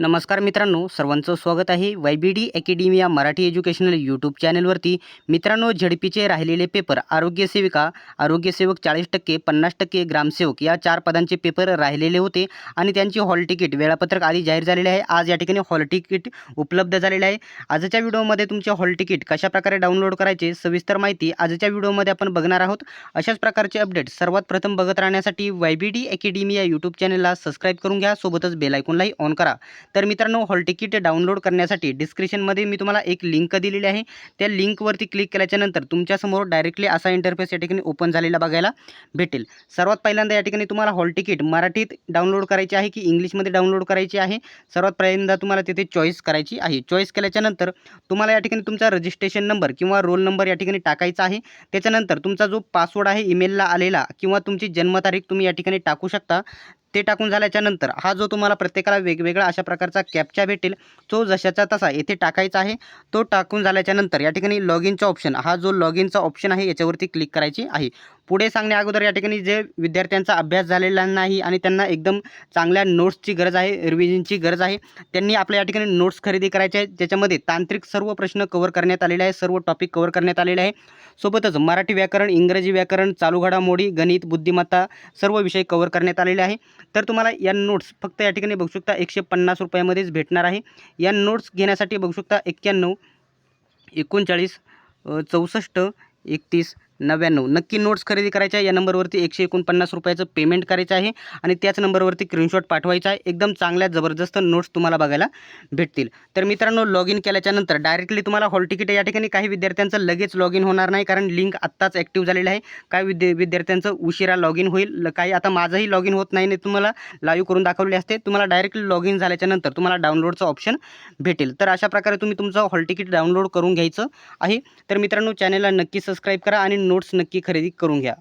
नमस्कार मित्रांनो सर्वांचं स्वागत आहे वाय बी डी अकॅडमी या मराठी एज्युकेशनल यूट्यूब चॅनलवरती. मित्रांनो झडपीचे राहिलेले पेपर आरोग्यसेविका आरोग्यसेवक चाळीस टक्के पन्नास टक्के ग्रामसेवक या चार पदांचे पेपर राहिलेले होते आणि त्यांची हॉल तिकीट वेळापत्रक आधी जाहीर झालेले आहे. आज या ठिकाणी हॉल तिकीट उपलब्ध झालेले आहे. आजच्या व्हिडिओमध्ये तुमचे हॉल तिकीट कशाप्रकारे डाउनलोड करायचे सविस्तर माहिती आजच्या व्हिडिओमध्ये आपण बघणार आहोत. अशाच प्रकारचे अपडेट सर्वात प्रथम बघत राहण्यासाठी वाय बी डी अकॅडमी या यूट्यूब चॅनलला सबस्क्राईब करून घ्या सोबतच बेलायकॉनलाही ऑन करा. तर मित्रांनो हॉल तिकीट डाउनलोड करण्यासाठी डिस्क्रिप्शनमध्ये मी तुम्हाला एक लिंक दिलेली आहे. त्या लिंकवरती क्लिक केल्याच्यानंतर तुमच्यासमोर डायरेक्टली असा इंटरफेस या ठिकाणी ओपन झालेला बघायला भेटेल. सर्वात पहिल्यांदा या ठिकाणी तुम्हाला हॉल तिकीट मराठीत डाउनलोड करायची आहे की इंग्लिशमध्ये डाउनलोड करायची आहे? सर्वात पहिल्यांदा तुम्हाला तिथे चॉईस करायची आहे. चॉईस केल्याच्यानंतर तुम्हाला या ठिकाणी तुमचा रजिस्ट्रेशन नंबर किंवा रोल नंबर या ठिकाणी टाकायचा आहे. त्याच्यानंतर तुमचा जो पासवर्ड आहे ईमेलला आलेला किंवा तुमची जन्मतारीख तुम्ही या ठिकाणी टाकू शकता. ते टाकून झाल्याच्यानंतर हा जो तुम्हाला प्रत्येकाला वेगवेगळा अशा प्रकारचा कॅपचा भेटेल तो जशाचा तसा येथे टाकायचा आहे. तो टाकून झाल्याच्यानंतर या ठिकाणी लॉग इनचा ऑप्शन हा जो लॉग इनचा ऑप्शन आहे याच्यावरती क्लिक करायची आहे. पुढे सांगण्या अगोदर या ठिकाणी जे विद्यार्थ्यांचा अभ्यास झालेला नाही आणि त्यांना एकदम चांगल्या नोट्सची गरज आहे रिव्हिजनची गरज आहे त्यांनी आपल्या या ठिकाणी नोट्स खरेदी करायचे आहेत ज्याच्यामध्ये तांत्रिक सर्व प्रश्न कवर करण्यात आलेले आहे सर्व टॉपिक कवर करण्यात आलेले आहे सोबतच मराठी व्याकरण इंग्रजी व्याकरण चालू घडामोडी गणित बुद्धिमत्ता सर्व विषय कवर करण्यात आलेले आहे तर तुम्हाला या नोट्स फक्त या ठिकाणी बघू शकता एकशे पन्नास रुपयामध्येच भेटणार आहे. या नोट्स घेण्यासाठी बघू शकता एक्क्याण्णव एकोणचाळीस चौसष्ट एकतीस नव्याण्णव. नक्की नोट्स खरेदी करायच्या या नंबरवरती एकशे एकोणपन्नास रुपयाचं पेमेंट करायचं आहे आणि त्याच नंबरवरती स्क्रीनशॉट पाठवायचा आहे. एकदम चांगल्या जबरदस्त नोट्स तुम्हाला बघायला भेटतील. तर मित्रांनो लॉग इन केल्याच्यानंतर डायरेक्टली तुम्हाला हॉल तिकीट या ठिकाणी काही विद्यार्थ्यांचं लगेच लॉग इन होणार नाही कारण लिंक आत्ताच ॲक्टिव्ह झालेलं आहे. काही विद्या विद्यार्थ्यांचं उशिरा लॉग इन होईल काही आता माझंही लॉग इन होत नाही नाही तुम्हाला लाईव्ह करून दाखवले असते. तुम्हाला डायरेक्टली लॉग इन झाल्याच्यानंतर तुम्हाला डाउनलोडचं ऑप्शन भेटेल. तर अशा प्रकारे तुम्ही तुमचं हॉल तिकीट डाउनलोड करून घ्यायचं आहे. तर मित्रांनो चॅनलला नक्की सबस्क्राईब करा आणि नोट्स नक्की खरेदी करून घ्या.